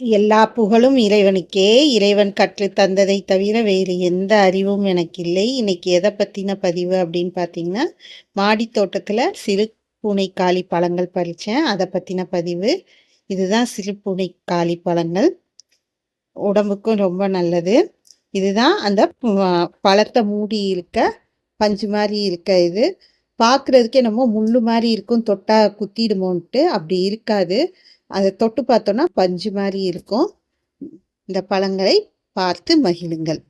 எல்லா புகழும் இறைவனுக்கே. இறைவன் கற்று தந்ததை தவிர வேறு எந்த அறிவும் எனக்கு இல்லை இன்னைக்கு எதை பற்றின பதிவு அப்படின்னு பார்த்தீங்கன்னா மாடி தோட்டத்தில் சிறு பூனை காளி பழங்கள் பறித்தேன் அதை பற்றின பதிவு. இதுதான் சிறு பூனை காளி பழங்கள். உடம்புக்கும் ரொம்ப நல்லது. இதுதான் அந்த பழத்தை மூடி இருக்க பஞ்சு மாதிரி இருக்க இது. பார்க்குறதுக்கே நம்ம முள்ளு மாதிரி இருக்கும். தொட்டா குத்திடுமோன்ட்டு. அப்படி இருக்காது. அதை தொட்டு பார்த்தோன்னா பஞ்சு மாதிரி இருக்கும். இந்த பழங்களை பார்த்து மகிழுங்கள்.